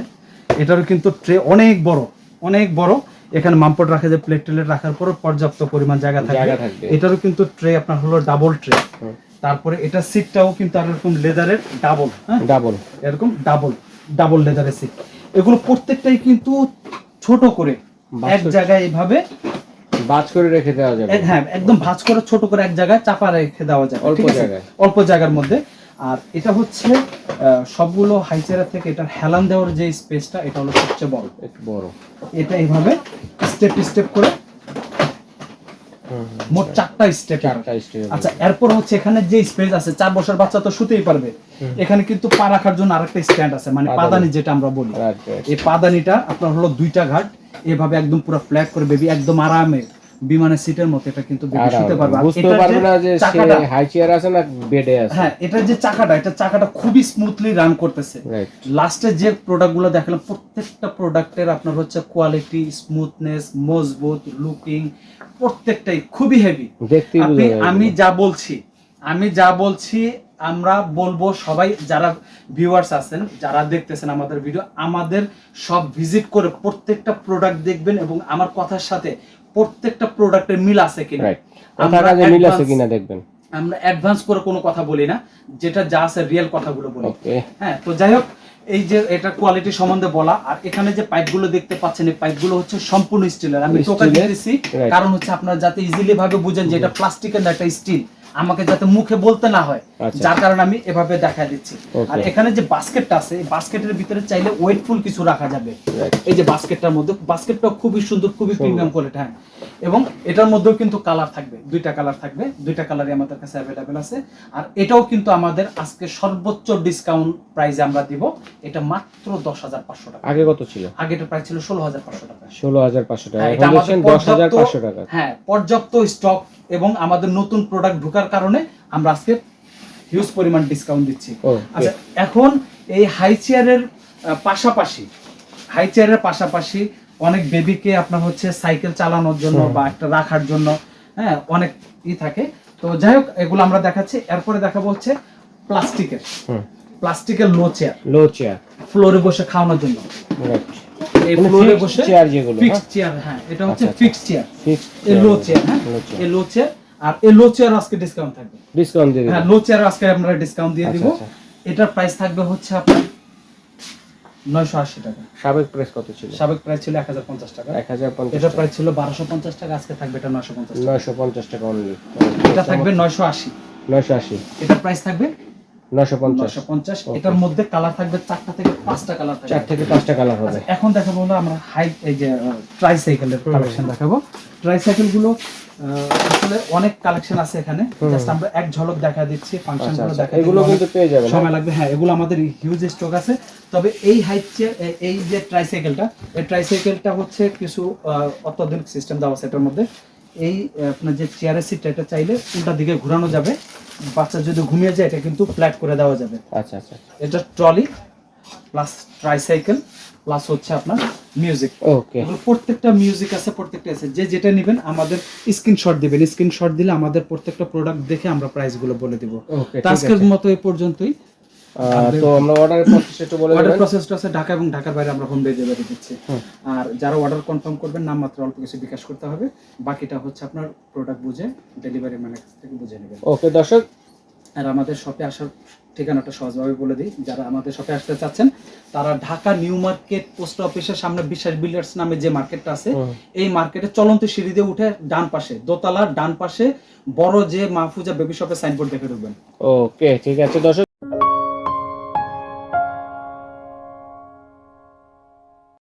এটারও কিন্তু ট্রে অনেক বড় অনেক বড়। এখানে মামপট রাখা যায় প্লেট টেলেট রাখার পর পর্যাপ্ত পরিমাণ জায়গা থাকবে। এটারও কিন্তু ট্রে আপনার হলো ডাবল ট্রে তারপরে এটা সিটটাও কিন্তু আর এরকম লেদারের ডাবল হ্যাঁ?
ডাবল
এরকম ডাবল ডাবল লেদারের সিট এগুলো প্রত্যেকটাই কিন্তু ছোট করে এক জায়গায় এইভাবে
ভাঁজ করে রেখে দেওয়া যাবে।
এক- হ্যাঁ একদম ভাঁজ করে ছোট করে এক জায়গায় চাপা রেখে দেওয়া যায়
অল্প জায়গায়।
অল্প জায়গার মধ্যে। আর এটা হচ্ছে সবগুলো হাইচেরা থেকে এটার হেলান দেওয়ার যে স্পেসটা এটা হলো সবচেয়ে বড়।
একটু বড়।
এটা এইভাবে স্টেপ স্টেপ করে মোট চারটা স্টেপ
স্টেপ
আচ্ছা এরপর হচ্ছে এখানে যে স্পেস আছে চার বছর বাচ্চা তো শুতেই পারবে। এখানে কিন্তু পা রাখার জন্য আরেকটা স্ট্যান্ড আছে মানে
পাদানি।
যেটা আমরা বলি। এই পাদানিটা আপনার হলো দুইটা ঘাট এভাবে একদম পুরো ফ্ল্যাট করে বেবি একদম আরামে। বিমানের সিটের মতো এটা কিন্তু শুতে পারবে।
বুঝতে
এটার
পারবে না যে
চাকাটা
হাই চেয়ার আছে না বেডে আছে।
হ্যাঁ যে চাকাটা এটা চাকাটা খুবই স্মুথলি রান করতেছে। লাস্টে যে প্রোডাক্টগুলো দেখালাম প্রত্যেকটা প্রোডাক্টের আপনার হচ্ছে কোয়ালিটি স্মুথনেস মজবুত লুকিং প্রত্যেকটাই খুবই হেভি আপনি আমি যা বলছি আমি যা বলছি আমরা বলব সবাই যারা ভিউয়ার্স আছেন যারা দেখতেছেন আমাদের ভিডিও আমাদের সব ভিজিট করে প্রত্যেকটা প্রোডাক্ট দেখবেন এবং আমার কথার সাথে প্রত্যেকটা প্রোডাক্টের মিল আছে কিনা। আমরা
মিল আছে কিনা দেখবেন।
আমরা অ্যাডভান্স করে কোনো কথা বলি না যেটা যা আছে রিয়েল কথাগুলো বলি। হ্যাঁ তো যাই হোক এই যে এটা কোয়ালিটি সম্বন্ধে বলা আর এখানে যে পাইপগুলো দেখতে পাচ্ছেন এই পাইপগুলো হচ্ছে সম্পূর্ণ স্টিলের আমি টোকা দিতেছি কারণ হচ্ছে আপনারা যাতে ইজিলি ভাবে বুঝেন যে এটা প্লাস্টিকের না একটা স্টিল আমাকে যাতে মুখে বলতে না হয়। যার কারণে আমি এভাবে দেখা দিচ্ছি। আর এখানে যে বাস্কেটটা আছে বাস্কেটের ভিতরে চাইলে ওয়েটফুল কিছু রাখা যাবে। এই যে বাস্কেটটার মধ্যে বাস্কেটটা খুবই সুন্দর খুবই প্রিমিয়াম কোয়ালিটি হ্যাঁ। এবং এটার মধ্যেও কিন্তু কালার থাকবে দুইটা কালার থাকবে দুইটা কালারই আমাদের কাছে অ্যাভেলেবেল আছে। আর এটাও কিন্তু আমাদের আজকে সর্বোচ্চ ডিসকাউন্ট প্রাইসে আমরা দিব এটা মাত্র দশ হাজার পাঁচশো টাকা।
আগে কত ছিল?
আগেটার প্রাইস ছিল ষোলো হাজার পাঁচশো টাকা।
ষোলো হাজার পাঁচশো টাকা।
হ্যাঁ,
এখন
এটা আমাদের
দশ হাজার পাঁচশো টাকা।
হ্যাঁ পর্যাপ্ত স্টক এবং আমাদের নতুন প্রোডাক্ট ঢোকার কারণে আমরা আজকে হিউজ পরিমাণ ডিসকাউন্ট দিচ্ছি। আচ্ছা এখন এই হাই চেয়ারের পাশাপাশি হাই চেয়ারের পাশাপাশি অনেক বেবিকে আপনার হচ্ছে সাইকেল চালানোর জন্য বা একটা রাখার জন্য হ্যাঁ অনেক ই থাকে। তো যাই হোক এগুলো আমরা দেখাচ্ছি। এরপরে দেখাবো হচ্ছে প্লাস্টিকের প্লাস্টিকের লো চেয়ার
লো চেয়ার
ফ্লোরে বসে খাওয়ানোর জন্য। এই
মানে
ফ্লোরে বসে
chair যেগুলো,
ফিক্সড চেয়ার হ্যাঁ এটা হচ্ছে
আচ্ছা, আচ্ছা।
ফিক্সড চেয়ার
ফিক্সড
এই লো চেয়ার হ্যাঁ? এই লো চেয়ার আর এই লো চেয়ার আজকে ডিসকাউন্ট থাকবে।
ডিসকাউন্ট দিয়ে
হ্যাঁ লো চেয়ার আজকে আমরা ডিসকাউন্ট দিয়ে
আচ্ছা,
দিব।
আচ্ছা।
এটার প্রাইস থাকবে হচ্ছে আপনার নয়শো আশি টাকা।
সাবেক প্রেস কত ছিল?
সাবেক প্রাইস ছিল এক হাজার পঞ্চাশ টাকা।
এক হাজার পঞ্চাশ
এটার প্রাইস ছিল বারোশো পঞ্চাশ টাকা আজকে থাকবে এটা নয়শো পঞ্চাশ টাকা।
নয়শো পঞ্চাশ টাকা অনলি
এটা থাকবে নয়শো আশি।
নয়শো আশি।
এটার প্রাইস থাকবে
নয়শো পঞ্চাশ।
পঞ্চাশ। এটার মধ্যে কালার থাকবে চারটা থেকে পাঁচটা কালার থাকবে।
চার থেকে পাঁচটা কালার হবে।
আচ্ছা, এখন দেখাবো আমরা হাই এই যে ট্রাইসাইকেলের কালেকশন দেখাবো। ট্রাইসাইকেলগুলো আহ, আসলে অনেক কালেকশন আছে এখানে। জাস্ট আমরা এক ঝলক দেখা দিচ্ছি ফাংশন
আচ্ছা আচ্ছা।
দেখা
এগুলো কিন্তু পেয়ে যাবেন হ্যাঁ?
সময় লাগবে হ্যাঁ এগুলো আমাদের হিউজ স্টক আছে। তবে এই হাইট এই যে ট্রাইসাইকেলটা এই ট্রাইসাইকেলটা হচ্ছে কিছু অত্যাধুনিক সিস্টেম দেওয়া আছে এটার মধ্যে। এই আপনার যে চেয়ারের সিটটা এটা চাইলে উল্টা দিকে ঘোরানো যাবে। বাচ্চা যদি ঘুমিয়ে যায় এটা কিন্তু ফ্ল্যাট করে দেওয়া যাবে।
আচ্ছা আচ্ছা
এটা ট্রলি প্লাস ট্রাইসাইকেল প্লাস হচ্ছে আপনার মিউজিক
ওকে
প্রত্যেকটা মিউজিক আছে প্রত্যেকটা আছে। যে যেটা নেবেন আমাদের স্ক্রিনশট দিবেন। স্ক্রিনশট দিলে আমাদের প্রত্যেকটা প্রোডাক্ট দেখে আমরা প্রাইসগুলো বলে দিব। আজকের মতো এই পর্যন্তই।
তো আমরা অর্ডারের প্রসেস একটু বলে
অর্ডার প্রসেসটা আছে ঢাকা এবং ঢাকার বাইরে আমরা হোম ডেলিভারি দিচ্ছি। আর যারা অর্ডার কনফার্ম করবেন নাম মাত্র অল্প কিছু বিকাশ করতে হবে। বাকিটা হচ্ছে আপনার প্রোডাক্ট বুঝে ডেলিভারি ম্যানের কাছ থেকে বুঝে নেবেন।
ওকে দর্শক।
আর আমাদের শপে আসার ঠিকানাটা সহজভাবে বলে দিই। যারা আমাদের সাথে আসতে চাচ্ছেন তারা ঢাকা নিউ মার্কেট পোস্ট অফিসের সামনে বিশ্বাস বিল্ডার্স নামে যে মার্কেটটা আছে এই মার্কেটে চলন্ত সিঁড়ি দিয়ে উঠে ডান পাশে দোতলা ডান পাশে বড় যে মাহফুজা বেবি শপের সাইনবোর্ড দেখে ঢুকবেন।
ওকে ঠিক আছে। দর্শক